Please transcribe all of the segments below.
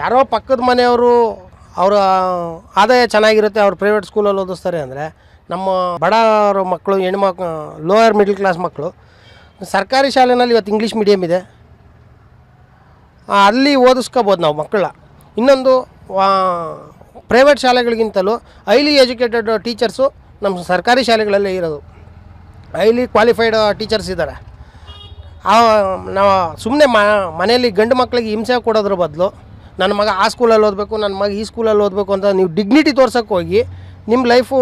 ಯಾರೋ ಪಕ್ಕದ ಮನೆಯವರು ಅವರ ಆದಾಯ ಚೆನ್ನಾಗಿರುತ್ತೆ, ಅವ್ರು ಪ್ರೈವೇಟ್ ಸ್ಕೂಲಲ್ಲಿ ಓದಿಸ್ತಾರೆ ಅಂದರೆ ನಮ್ಮ ಬಡವರ ಮಕ್ಕಳು ಹೆಣ್ಮಕ್ಳು ಲೋಯರ್ ಮಿಡ್ಲ್ ಕ್ಲಾಸ್ ಮಕ್ಕಳು, ಸರ್ಕಾರಿ ಶಾಲೆನಲ್ಲಿ ಇವತ್ತು ಇಂಗ್ಲೀಷ್ ಮೀಡಿಯಮ್ ಇದೆ. ಅಲ್ಲಿ ಓದಿಸ್ಕೋಬೋದು ನಾವು ಮಕ್ಕಳ. ಇನ್ನೊಂದು ಪ್ರೈವೇಟ್ ಶಾಲೆಗಳಿಗಿಂತಲೂ ಹೈಲಿ ಎಜುಕೇಟೆಡ್ ಟೀಚರ್ಸು ನಮ್ಮ ಸರ್ಕಾರಿ ಶಾಲೆಗಳಲ್ಲೇ ಇರೋದು. ಹೈಲಿ ಕ್ವಾಲಿಫೈಡ್ ಟೀಚರ್ಸ್ ಇದ್ದಾರೆ. ನಾವು ಸುಮ್ಮನೆ ಮನೆಯಲ್ಲಿ ಗಂಡು ಮಕ್ಕಳಿಗೆ ಹಿಂಸೆ ಕೊಡೋದ್ರ ಬದಲು ನನ್ನ ಮಗ ಆ ಸ್ಕೂಲಲ್ಲಿ ಓದಬೇಕು, ನನ್ನ ಮಗ ಈ ಸ್ಕೂಲಲ್ಲಿ ಓದಬೇಕು ಅಂತ ನೀವು ಡಿಗ್ನಿಟಿ ತೋರ್ಸೋಕ್ಕೆ ಹೋಗಿ, ನಿಮ್ಮ ಲೈಫು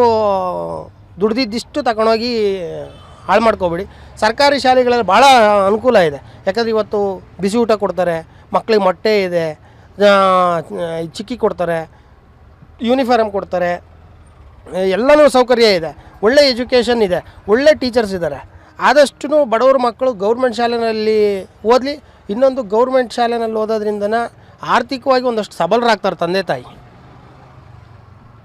ದುಡ್ದಿದ್ದಿಷ್ಟು ತಗೊಂಡೋಗಿ ಹಾಳು ಮಾಡ್ಕೋಬೇಡಿ. ಸರ್ಕಾರಿ ಶಾಲೆಗಳಲ್ಲಿ ಭಾಳ ಅನುಕೂಲ ಇದೆ. ಯಾಕಂದರೆ ಇವತ್ತು ಬಿಸಿ ಊಟ ಕೊಡ್ತಾರೆ ಮಕ್ಕಳಿಗೆ ಮೊಟ್ಟೆ ಇದೆ ಚಿಕ್ಕಿ ಕೊಡ್ತಾರೆ ಯೂನಿಫಾರ್ಮ್ ಕೊಡ್ತಾರೆ, ಎಲ್ಲನೂ ಸೌಕರ್ಯ ಇದೆ. ಒಳ್ಳೆ ಎಜುಕೇಷನ್ ಇದೆ, ಒಳ್ಳೆ ಟೀಚರ್ಸ್ ಇದ್ದಾರೆ. ಆದಷ್ಟು ಬಡವ್ರ ಮಕ್ಕಳು ಗೌರ್ಮೆಂಟ್ ಶಾಲೆಯಲ್ಲಿ ಓದಲಿ, ಇನ್ನೊಂದು ಗೌರ್ಮೆಂಟ್ ಶಾಲೆನಲ್ಲಿ ಓದೋದ್ರಿಂದನ ಆರ್ಥಿಕವಾಗಿ ಒಂದಷ್ಟು ಸಬಲರಾಗ್ತಾರೆ ತಂದೆ ತಾಯಿ.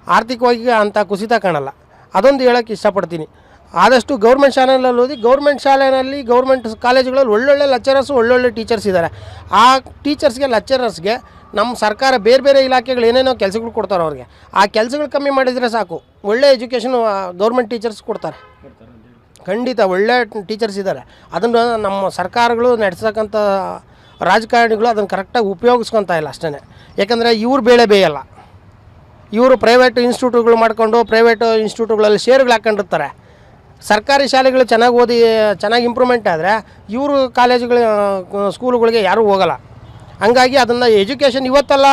ಆರ್ಥಿಕವಾಗಿ ಅಂಥ ಕುಸಿತ ಕಾಣಲ್ಲ. ಅದೊಂದು ಹೇಳೋಕ್ಕೆ ಇಷ್ಟಪಡ್ತೀನಿ. ಆದಷ್ಟು ಗೌರ್ಮೆಂಟ್ ಶಾಲೆಯಲ್ಲಿ ಓದಿ ಗೌರ್ಮೆಂಟ್ ಶಾಲೆಯಲ್ಲಿ ಗೌರ್ಮೆಂಟ್ ಕಾಲೇಜುಗಳಲ್ಲಿ ಒಳ್ಳೊಳ್ಳೆ ಲೆಕ್ಚರರ್ಸು ಒಳ್ಳೊಳ್ಳೆ ಟೀಚರ್ಸ್ ಇದ್ದಾರೆ. ಆ ಟೀಚರ್ಸ್ಗೆ ಲೆಕ್ಚರರ್ಸ್ಗೆ ನಮ್ಮ ಸರ್ಕಾರ ಬೇರೆ ಬೇರೆ ಇಲಾಖೆಗಳು ಏನೇನೋ ಕೆಲಸಗಳು ಕೊಡ್ತಾರೆ ಅವ್ರಿಗೆ. ಆ ಕೆಲಸಗಳು ಕಮ್ಮಿ ಮಾಡಿದರೆ ಸಾಕು. ಒಳ್ಳೆ ಎಜುಕೇಷನು ಗೌರ್ಮೆಂಟ್ ಟೀಚರ್ಸ್ ಕೊಡ್ತಾರೆ. ಖಂಡಿತ ಒಳ್ಳೆ ಟೀಚರ್ಸ್ ಇದ್ದಾರೆ. ಅದನ್ನು ನಮ್ಮ ಸರ್ಕಾರಗಳು ನಡೆಸಕ್ಕಂಥ ರಾಜಕಾರಣಿಗಳು ಅದನ್ನು ಕರೆಕ್ಟಾಗಿ ಉಪಯೋಗಿಸ್ಕೊತಾ ಇಲ್ಲ ಅಷ್ಟೇ ಯಾಕಂದರೆ ಇವ್ರು ಬೇಳೆ ಬೇಯಲ್ಲ. ಇವರು ಪ್ರೈವೇಟ್ ಇನ್ಸ್ಟಿಟ್ಯೂಟ್ಗಳು ಮಾಡಿಕೊಂಡು ಪ್ರೈವೇಟ್ ಇನ್ಸ್ಟಿಟ್ಯೂಟ್ಗಳಲ್ಲಿ ಶೇರ್ಗಳು ಹಾಕೊಂಡಿರ್ತಾರೆ. ಸರ್ಕಾರಿ ಶಾಲೆಗಳು ಚೆನ್ನಾಗಿ ಓದಿ, ಚೆನ್ನಾಗಿ ಇಂಪ್ರೂವ್ಮೆಂಟ್ ಆದರೆ ಇವರು ಕಾಲೇಜುಗಳ ಸ್ಕೂಲುಗಳಿಗೆ ಯಾರೂ ಹೋಗಲ್ಲ. ಹಂಗಾಗಿ ಅದನ್ನು ಎಜುಕೇಷನ್ ಇವತ್ತಲ್ಲ,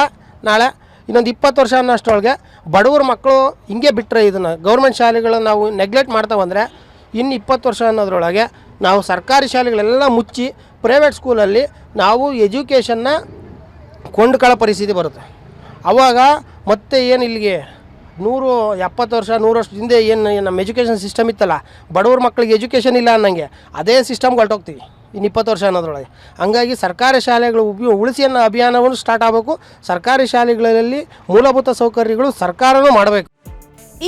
ನಾಳೆ ಇನ್ನೊಂದು ಇಪ್ಪತ್ತು ವರ್ಷ ಅನ್ನೋಷ್ಟರೊಳಗೆ ಬಡವ್ರ ಮಕ್ಕಳು ಹಿಂಗೆ ಬಿಟ್ಟರೆ ಇದನ್ನು. ಗೌರ್ಮೆಂಟ್ ಶಾಲೆಗಳನ್ನ ನಾವು ನೆಗ್ಲೆಕ್ಟ್ ಮಾಡ್ತಾ ಬಂದರೆ ಇನ್ನು ಇಪ್ಪತ್ತು ವರ್ಷ ಅನ್ನೋದ್ರೊಳಗೆ ನಾವು ಸರ್ಕಾರಿ ಶಾಲೆಗಳೆಲ್ಲ ಮುಚ್ಚಿ ಪ್ರೈವೇಟ್ ಸ್ಕೂಲಲ್ಲಿ ನಾವು ಎಜುಕೇಷನ್ನ ಕೊಂಡ್ಕೊಳ್ಳೋ ಪರಿಸ್ಥಿತಿ ಬರುತ್ತೆ. ಆವಾಗ ಮತ್ತೆ ಏನು ಇಲ್ಲಿಗೆ ನೂರು ಎಪ್ಪತ್ತು ವರ್ಷ, ನೂರು ವರ್ಷದ ಹಿಂದೆ ಏನು ನಮ್ಮ ಎಜುಕೇಷನ್ ಸಿಸ್ಟಮ್ ಇತ್ತಲ್ಲ, ಬಡವ್ರ ಮಕ್ಕಳಿಗೆ ಎಜುಕೇಷನ್ ಇಲ್ಲ ಅನ್ನಂಗೆ, ಅದೇ ಸಿಸ್ಟಮ್ಗೆ ಹೊರಟೋಗ್ತೀವಿ ಇನ್ನು ಇಪ್ಪತ್ತು ವರ್ಷ ಅನ್ನೋದ್ರೊಳಗೆ. ಹಂಗಾಗಿ ಸರ್ಕಾರಿ ಶಾಲೆಗಳು ಉಪ ಉಳಿಸಿ ಅನ್ನೋ ಅಭಿಯಾನವನ್ನು ಸ್ಟಾರ್ಟ್ ಆಗಬೇಕು. ಸರ್ಕಾರಿ ಶಾಲೆಗಳಲ್ಲಿ ಮೂಲಭೂತ ಸೌಕರ್ಯಗಳು ಸರ್ಕಾರವೂ ಮಾಡಬೇಕು.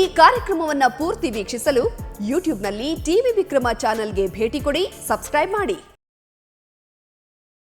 ಈ ಕಾರ್ಯಕ್ರಮವನ್ನು ಪೂರ್ತಿ ವೀಕ್ಷಿಸಲು ಯೂಟ್ಯೂಬ್ನಲ್ಲಿ ಟಿವಿ ವಿಕ್ರಮ ಚಾನೆಲ್ಗೆ ಭೇಟಿ ಕೊಡಿ ಸಬ್ಸ್ಕ್ರೈಬ್ ಮಾಡಿ.